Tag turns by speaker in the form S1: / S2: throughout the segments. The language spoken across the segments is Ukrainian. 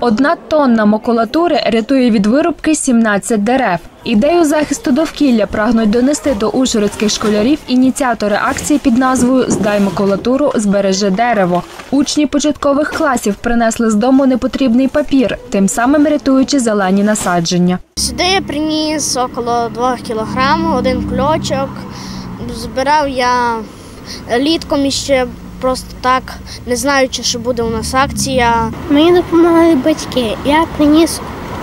S1: Одна тонна макулатури рятує від вирубки 17 дерев. Ідею захисту довкілля прагнуть донести до ужгородських школярів ініціатори акції під назвою Здай макулатуру, збережи дерево. Учні початкових класів принесли з дому непотрібний папір, тим самим рятуючи зелені насадження.
S2: Сюди я приніс около 2 кілограм, один кльочок. Збирав я літком іще просто так, не знаючи, що буде у нас акція.
S3: Мені допомагали батьки. Я приніс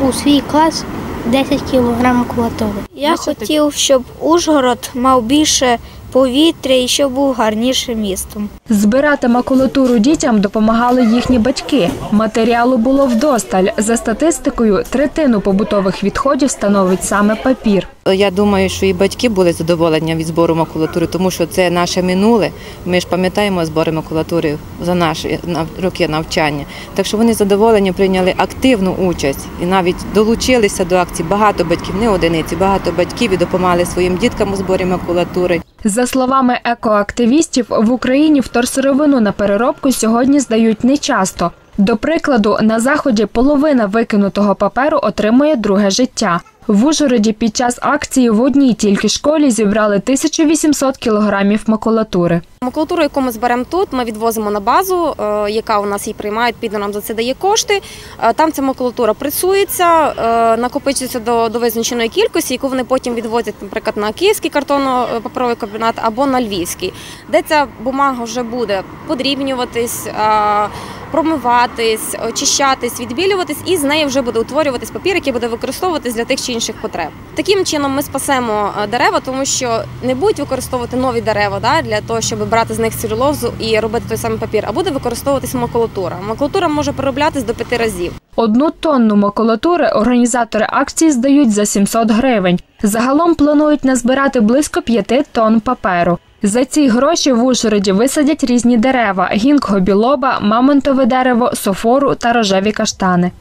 S3: у свій клас 10 кілограм макулатури.
S4: Я хотів, щоб Ужгород мав більше повітря і щоб був гарнішим містом.
S1: Збирати макулатуру дітям допомагали їхні батьки. Матеріалу було вдосталь. За статистикою, третину побутових відходів становить саме папір.
S5: Я думаю, що і батьки були задоволені від збору макулатури, тому що це наше минуле. Ми ж пам'ятаємо збори макулатури за наші роки навчання. Так що вони задоволені прийняли активну участь і навіть долучилися до акції. Багато батьків, не одиниці, багато батьків і допомагали своїм діткам у зборі макулатури.
S1: За словами екоактивістів, в Україні вторсировину на переробку сьогодні здають нечасто. До прикладу, на заході половина викинутого паперу отримує друге життя. В Ужгороді під час акції в одній тільки школі зібрали 1800 кілограмів макулатури.
S6: Макулатуру, яку ми зберемо тут, ми відвозимо на базу, е, яка у нас її приймають, піде нам за це дає кошти. Е, Там ця макулатура пресується, е, накопичується до, до визначеної кількості, яку вони потім відвозять, наприклад, на київський картонно-паперовий комбінат або на львівський, де ця бумага вже буде подрібнюватись. Промиватись, очищатись, відбілюватись, і з неї вже буде утворюватись папір, який буде використовуватись для тих чи інших потреб. Таким чином ми спасемо е, дерева, тому що не будуть використовувати нові дерева да, для того, щоб брати з них целюлозу і робити той самий папір, а буде використовуватись макулатура. Макулатура може перероблятись до п'яти разів.
S1: Одну тонну макулатури організатори акції здають за 700 гривень. Загалом планують назбирати близько 5 тонн паперу. За ці гроші в Ужгороді висадять різні дерева: гінкго білоба, мамонтове дерево, софору та рожеві каштани.